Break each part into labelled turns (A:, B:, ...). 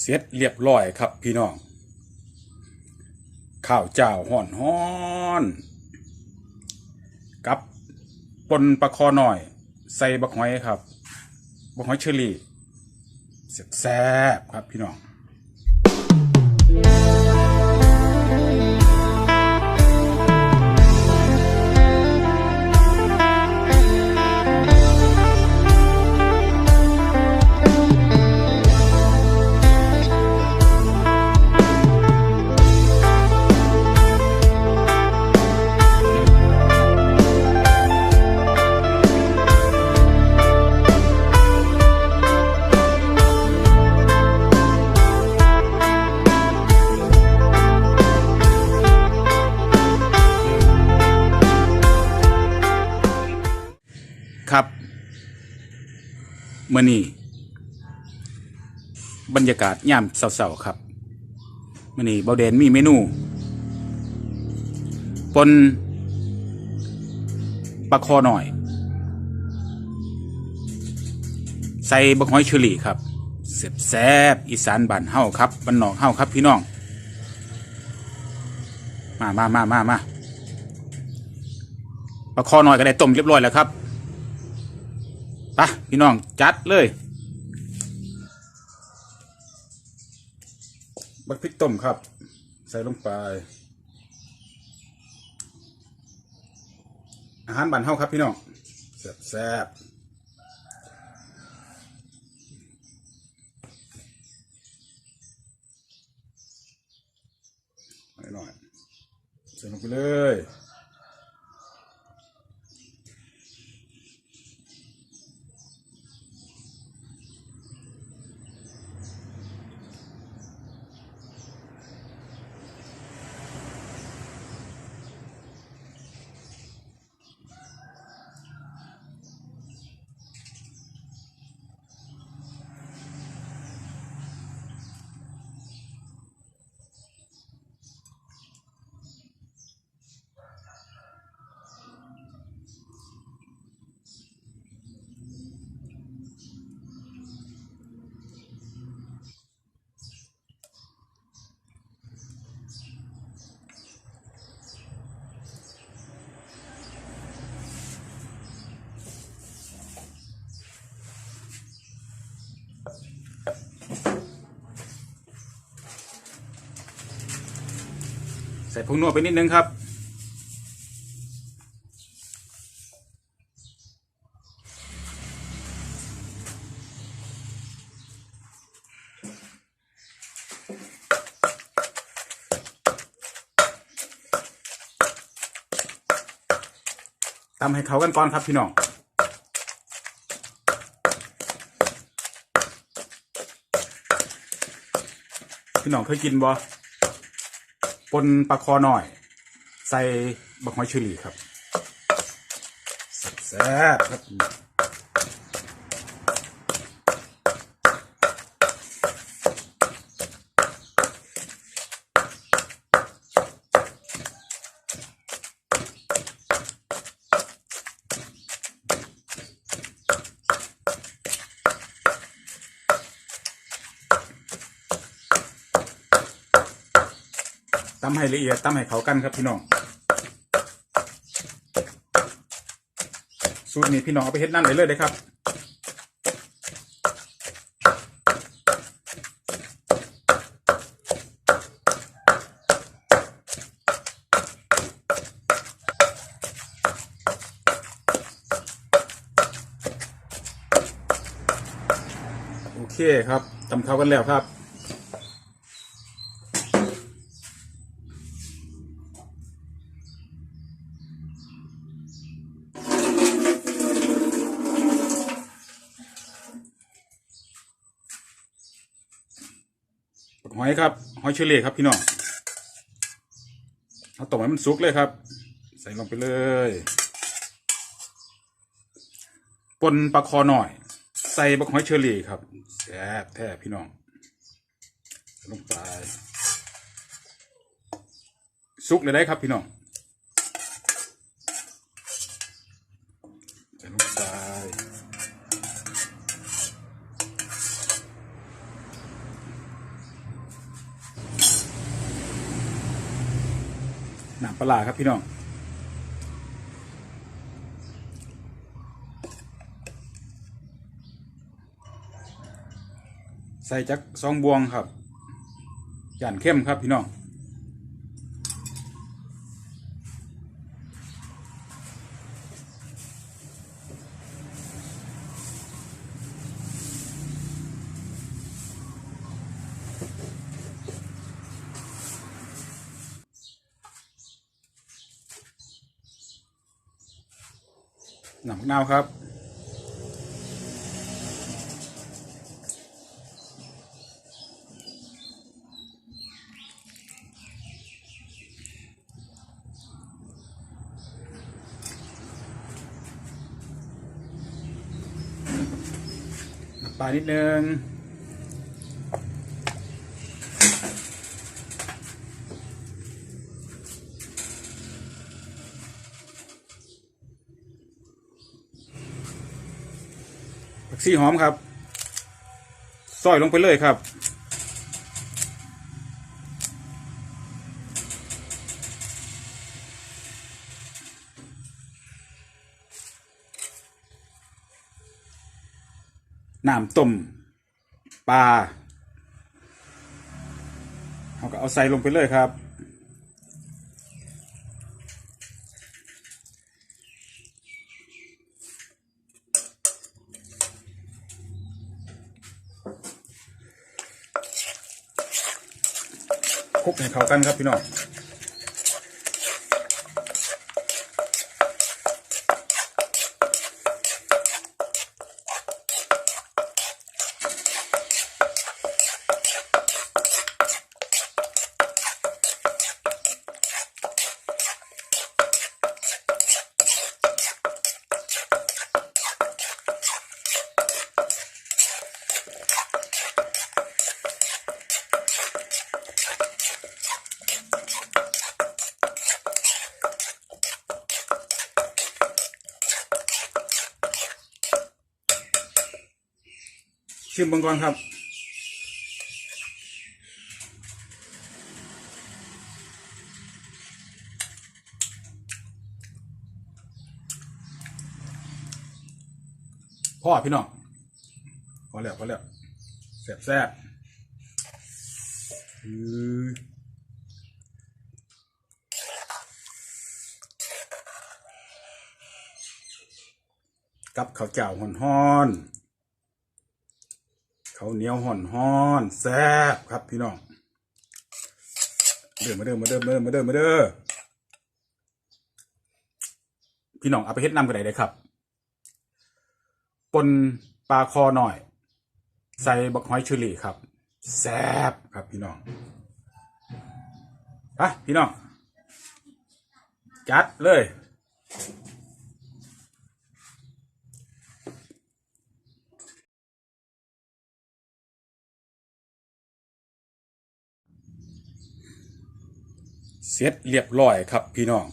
A: เสร็จเรียบร้อยครับพี่น้อง ข้าวเจ้าห่อนห้อนกับปนปลาคอหน่อย ใส่บักหอยครับบักหอยเชอรี่แซ่บครับพี่น้อง มื่อนี้บรรยากาศย่ำเศร้าๆครับมื่อนี้เบาเดนมีเมนูปนปลาคอหน่อย ใส่บักหอยเชอรี่ครับเสบแซบอีสานบ้านเฮาครับบ้านนอกเฮาครับพี่น้อง มามามามามาปลาคอหน่อยก็ได้ต้มเรียบร้อยแล้วครับ ปพี่น้องจัดเลยบักพริกต้มครับ ใส่ลงไป อาหารบ้านเฮาครับพี่น้องแซ่บแซ่บหน่อยใส่ลงไปเลย ส่ผงนัวไปนิดนึงครับ ตำให้เขากันก่อนครับพี่น้องพี่น้องเคยกินบ่ ปนปลาคอหน่อย ใส่บักหอยเชอรี่ครับแซ่บครับ ตำให้ละเอียดตำให้เขากันครับพี่น้องสูตรนี้พี่น้องเอาไปเฮ็ดนั่นได้เลยได้ครับโอเคครับตำเข้ากันแล้วครับ หอยครับ หอยเชลเล่ครับพี่น้องเอาต้มให้มันสุกเลยครับ ใส่ลงไปเลยปนปลาคอหน่อย ใส่บักหอยเชอรี่ครับแซ่บแท้พี่น้องลงไปสุกเลยได้ครับพี่น้องใส่ลงไป คำป ลาครับพี่น้องใส่จักสองบวงครับหยานเข้มครับพี่น้อง หนังมะนาวครับ ปลานิดนึง ผักชีหอมครับซอยลงไปเลยครับ น้ำต้มปลาเราก็เอาใส่ลงไปเลยครับ คลุกให้เข้ากันครับพี่น้อง ชิมบังก่อนครับพ่อพี่น้องพอแล้วพอแล้วแซ่บแซ่บกับข้าวเจ้าห่อน ๆข้าวเหนียวห่อนห่อนแซ่บครับพี่น้องเดินมาเดินมาเดินมาเดินมาเดินมาเดินพี่น้องเอาไปเฮ็ดน้ำกันได้เลยครับปนปลาคอหน่อย ใส่บักหอยชอรี่ครับแซ่บครับพี่น้องไปพี่น้อง จัดเลย เสร็จเรียบร้อยครับพี่น้อง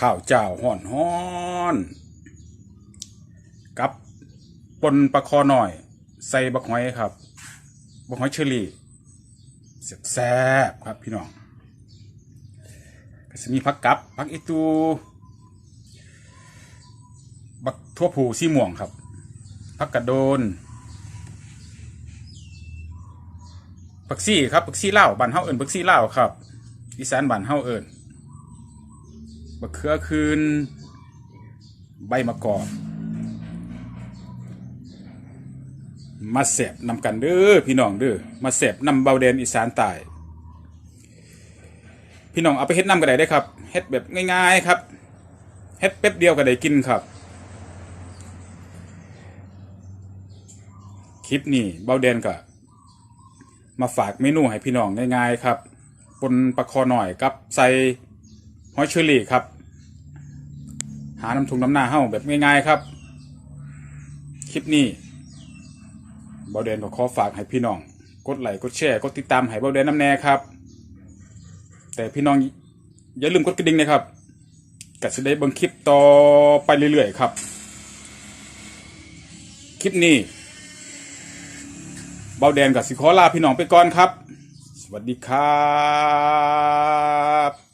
A: ข้าวเจ้าห่อนฮ้อนกับปนปลาคอหน่อย ใส่บักหอยครับบักหอยเชอรี่แซ่บครับพี่น้องก็จะมีผักกับผักอีตูบักทั่วผูสีม่วงครับผักกระโดน ปักซี่ครับปักซี่เล่าบ้านเฮาเอิญปักซี่เล่าครับอีสานบ้านเฮาเอิญบักเขือคืน ใบมะกอกมาเสบนำกันเด้อพี่น้องเด้อมาเสบนำเบาแดนอีสานใต้พี่น้องเอาไปเฮ็ดน้ำก็ได้ได้ครับเฮ็ดแบบง่ายๆครับเฮ็ดแป๊บเดียวก็ได้กินครับ คลิปนี้เบาแดนก็ มาฝากเมนูให้พี่น้องง่ายๆครับปนปลาคอหน่อยกับใส่หอยเชอรี่ครับ หาน้ำทุงน้ำหน้าเฮ้าแบบง่ายๆครับ คลิปนี้เบาเดนก็ขอฝากให้พี่น้อง กดไลค์กดแชร์กดติดตามให้เบาเดนน้ำแน่ครับ แต่พี่น้องอย่าลืมกดกระดิ่งนะครับก็จะได้เบิ่งคลิปต่อไปเรื่อยๆครับ คลิปนี้ เบาแดงกับสิขอลาพี่น้องไปก่อนครับ สวัสดีครับ